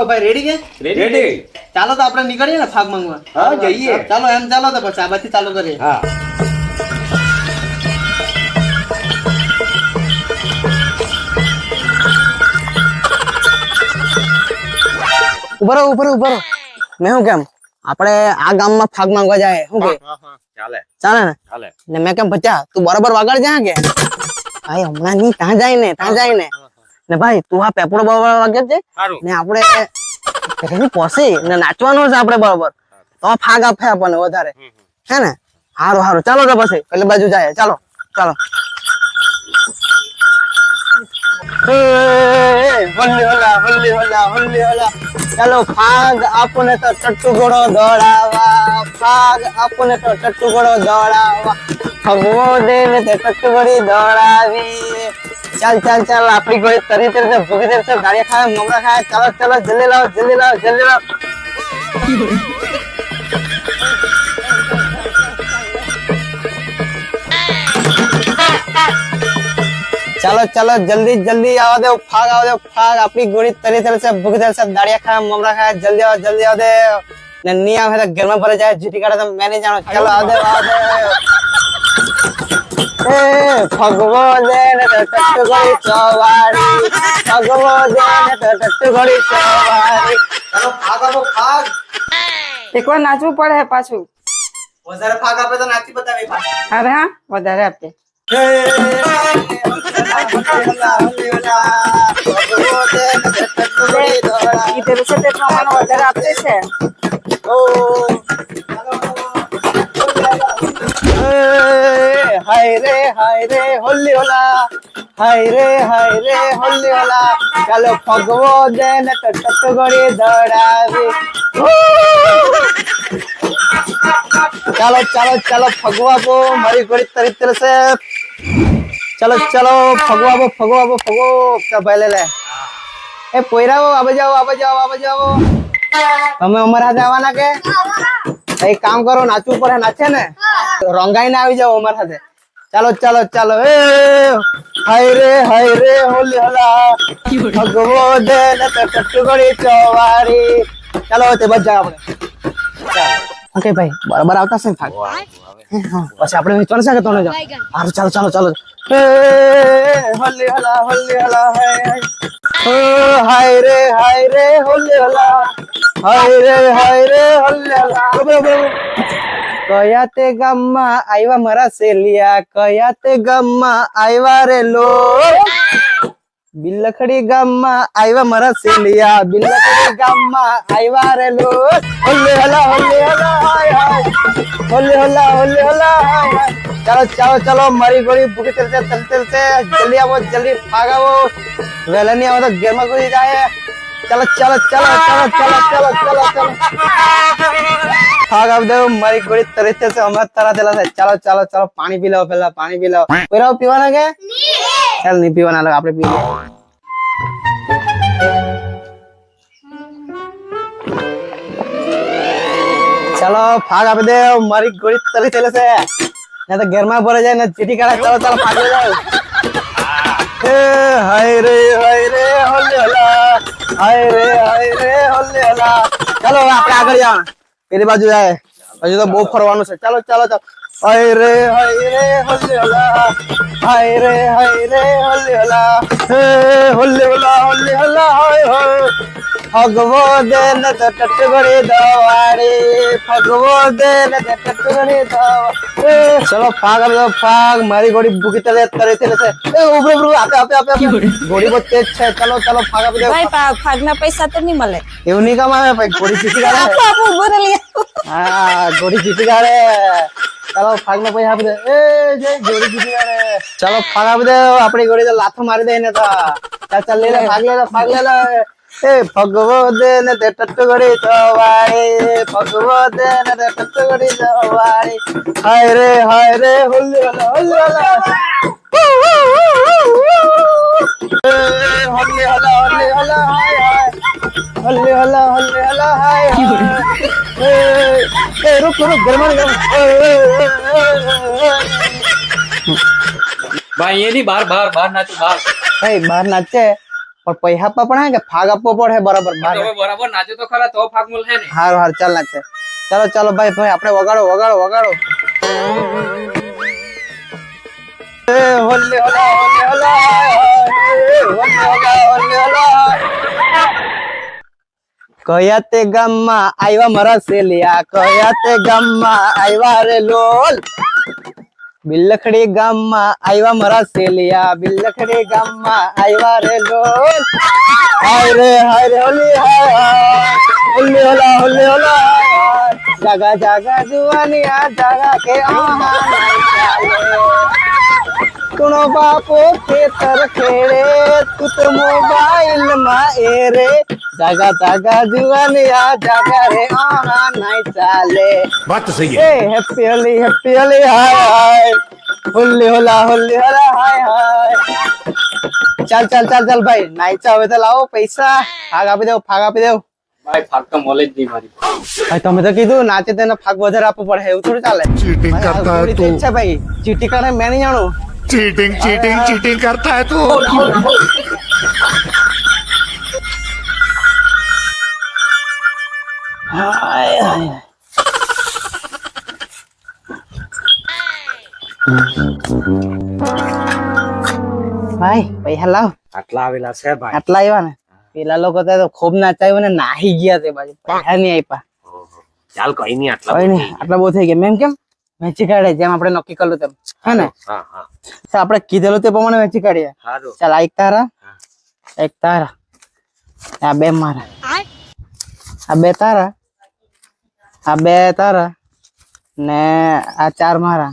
તો ભાઈ રેડી છે? રેડી ચાલો તો આપણે નીકળીએ ને ફાગ માંગવા. હા જઈએ. ચાલો એમ ચાલો તો પછી આ બધી ચાલુ કરીએ. હા. ઉભરો ઉભરો ઉભરો મેં શું કેમ? આપણે આ ગામમાં ફાગ માંગવા જાય. શું કે? ચાલે. ચાલે ને? ચાલે. ને મેં કેમ બચ્ચા તું બરાબર વાગડ જા કે? ભાઈ હમણાં નહીં ત્યાં જાય ને ત્યાં જાય ને. ને ભાઈ તું આ પેપડો બરાબર વાગે છે? ને આપણે ઘરેથી પોસી ને નાચવાનું છે આપણે બરોબર. તો ફાગ આપે આપણને વધારે. હે ને? હારું હારું. ચાલો તો પછી એટલે બાજુ જાય ચાલો ચાલો. એ, એ, હોલી હોલા હોલી હોલા હોલી હોલા ચાલો ફાગ આપને તો ટટ્ટુ ઘોડો દોડાવા ફાગ આપને તો ટટ્ટુ ઘોડો દોડાવા ભગવો દેવ તે ટટ્ટુ ઘોડી દોડાવી ચાલ ચાલ ચાલ આપણી ઘોડી તરી તરી તે ભૂગી તરી તરી ગાડી ખાય મમરા ખાય ચાલો ચાલો જલ્દી લાવો જલ્દી લાવો જલ્દી લાવો चलो चलो जल्दी जल्दी आओ दे फाग आओ दे फाग अपनी गोरी तरे तरे से भूख दर से दाड़िया खा ममरा खा जल्दी आओ जल्दी आओ दे नन्नी आवे तो गर्मा पर जाए जीटी काटा तो मैंने जानो। चलो आओ दे आओ दे ए फगवो दे ने तो टट्टू गोरी चौवारी फगवो दे ने तो टट्टू गोरी चौवारी चलो फाग आओ फाग। एक बार नाचू पड़े है पाछू। फाग आपे तो नाची बतावे फाग। अरे हाँ वजारे आपे ঈদের সাথে প্রমাণ অর্ডার আপতেছেন ও হায় রে হায় রে হল্লি হলা হায় রে হায় রে হল্লি হলা কালো ચાલો ચાલો ચાલો ફગવા પો મારી ઘોડી તરી તરસે ચાલો ચાલો ફગવાબો ફગો ફગવો ફગો ભાઈ લે લે. એ પોયરાઓ આબે જાઓ આબે જાઓ આબે જાઓ. તમે અમારા સાથે આવવાના કે? એક કામ કરો, નાચવું પડે, નાચે ને? રંગાઈને આવી જાઓ અમારા સાથે ચાલો ચાલો ચાલો. એ, હાય રે હાય રે, હોલી હલા. ભગવો દે ને તો ચોવારી. ચાલો, તે જાય આપણે. ઓકે ભાઈ, બરાબર આવતા છે ને? પછી આપણે વેચવાનું છે કે તને હારું ચાલો ચાલો ચાલો. હે હોલી હલા હોલી હલા હાય રે હાય રે હોલી હલા હાય રે હાય રે હોલી હલા બરાબર, બરાબર. કયા તે ગામમાં આવ્યા મારા સેલિયા? કયા તે ગામમાં આવ્યા રે લો? બિલખડી ગામમાં આવ્યા મારા સેલિયા બિલખડી ગામમાં આવ્યા રે લો હોલે હલા હોલે હલા હાય હાય હોલે હલા હોલે હલા હાય હાય ચાલો ચાલો ચાલો મારી ગોળી ભૂખી ચલશે તલ ચલશે જલ્દી આવો જલ્દી ભાગાવો વહેલા નહીં આવો તો ઘેરમાં ઘૂસી જાય ચાલો ચાલો ચાલો ચાલો ચાલો ચાલો ચાલો ચાલો ભાગ આપ દો મારી ગોળી તરત છે હમણાં તરા દેલા છે ચાલો ચાલો ચાલો પાણી પી લો પેલા પાણી પી લો પેલા પીવાના કે ચાલ નહીં પીવાના લાગે આપણે પી ચાલો, ફાગ આપી દે, મારી ગોળી તરી થયેલી છે. ને તો ઘરમાં ભરે જાય, ને ચીટી કાઢે, ચાલો ચાલો, ફાગ લઈ જાઓ હે, હાય રે હાય રે હોલે હલા. હાય રે હાય રે હોલે હલા. ચાલો આપણે આગળ જાવ પેલી બાજુ જાય. હજુ તો બહુ ફરવાનું છે. ચાલો ચાલો ચાલો. हाय रे हाय रे हल्लेला. हाय रे हाय रे हल्लेला. हे हल्लेला हल्लेला. हाय हो ফগবো দেন করে দওয়ারে ফগবো দেন করে দওয়ারে চলো ফাগ আর ফাগ মারি গড়ি বুকি তলে তরে তলে এ উপরে উপরে আপে আপে আপে গড়ি বতে ইচ্ছে চলো চলো ফাগ আপে ভাই ফাগ। না পয়সা তো নি মলে ইউনি কাম আমি গড়ি গারে আপু আপু হ্যাঁ গড়ি গারে ચાલો ફાગ પૈસા આપી દે એ જય જોડી કીધી યાર ચાલો ફાગ આપી દે આપણી ગોળી લાથો મારી દે ને તો ફાગ લે ఏ భగవదేనదే టట్టుగడి తోవాడి భగవదేనదే టట్టుగడి తోవాడి హాయ్ రే హాయ్ రే హుల్లుల హుల్లుల హల్లి హల హల్లి హల హాయ్ హాయ్ హల్లి హల హల్లి హల హాయ్ ఏ రుక్ రుక్ గర్మన్ గర్మన్ भाई ये नहीं बाहर बाहर बाहर नाचे बाहर भाई बाहर नाचे પણ પૈસા આપવા પણ હે કે ભાગ આપવો પડે બરાબર બરાબર નાચો તો ખરા તો મળે ને. હારું હારું ચાલ નાચે ચાલો ચાલો ભાઈ ભાઈ આપણે વગાડો વગાડો વગાડો. હોલે હોલા હોલે હોલા એ હોલે હોલા હોલે હોલા કયા તે ગામમાં આવ્યા મારા સેલિયા? કયા તે ગામમાં આવ્યા રે લોલ? બિલખડી ગામમાં આવ્યા મારા સેલિયા. બિલખડી ગામમાં આવ્યા રે લોલ. હાય રે હાય રે, હોલી હાય હોલી હોલા હોલી હોલા. જાગા જાગા જુવાની આ જાગા કે તુણો બાપો ખેતર ખેડે તો મોબાઈલમાં એ રે जागा जागा जुआनिया जागा रे आना नहीं चाले। बात तो सही है। हैप्पी होली हैप्पी होली हाय हाय। होली होला होली होला हाय हाय। चल चल चल चल भाई नहीं चाहे तो लाओ पैसा। फागा पे दो फागा पे दो भाई फाग तो मोलेज दी मारी। भाई तुम तो किधर नाचे देना फाग वधर आप पढ़ है उतर चाले चीटिंग करता है तू। अच्छा भाई चीटिंग करना मैं नहीं जानू चीटिंग चीटिंग चीटिंग करता है तू। હાય, હાય. ભાઈ પૈસા લાવ આટલા આવેલા છે ભાઈ. આટલા આવ્યા ને? પેલા લોકો તો ખૂબ નાચાયું ને નાહી ગયા તે બાજુ. પૈસા નહીં આપ્યા ચાલ કઈ નહીં આટલા કઈ નહીં આટલા બહુ થઈ ગયા. મેમ કેમ? વેચી કાઢે જેમ આપણે નક્કી કર્યું તેમ. હે ને? હા હા. આપણે કીધેલું તે પ્રમાણે વેચી કાઢીએ. સારું ચાલ આ એક તારા. એક તારા. આ બે મારા. આ બે તારા. આ બે તારા ને આ ચાર મારા.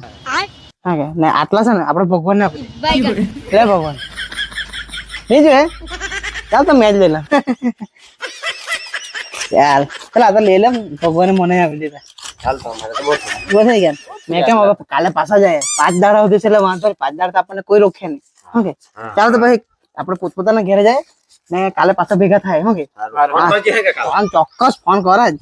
હા કે? ને આટલા છે ને આપણે ભગવાન ને લે ભગવાન. બીજું હે? ચાલ તો મેચ લઈ લે. ચાલ. ચાલ આ તો લઈ લે ભગવાને મને આપી દીધા. ચાલ તો અમારે તો બહુ થઈ ગયા. મેં કેમ હવે કાલે પાછા જાય? પાંચ દાડા સુધી છે એટલે વાંધો નહીં. પાંચ દાડા તો આપણને કોઈ રોકે નહીં. ઓકે ચાલો તો ભાઈ આપણે પોતપોતાના ઘરે જાય ને કાલે પાછા ભેગા થાય. ઓકે ચોક્કસ ફોન કરાજ જ.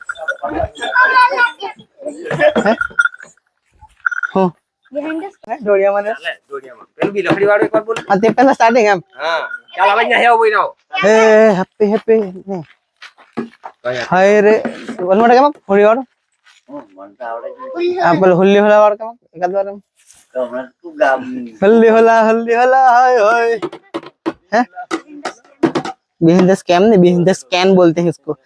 જોડિયા મને ચાલે જોડિયામાં પેલું બી લકડી વાળું એકવાર બોલ આ તે પહેલા સ્ટાર્ટિંગ એમ હા ચાલ હવે અહીંયા હેવો બોઈ નાઓ હે હેપી હેપી હાય રે બોલ માટે કેમ હોળી વાળો આ પેલું હોલી હોલા વાળો કેમ એકાદ વાર એમ હલ્લી હોલા હલ્લી હોલા હાય હાય हैं बिहाइंड द स्कैम नहीं बिहाइंड द स्कैन बोलते हैं इसको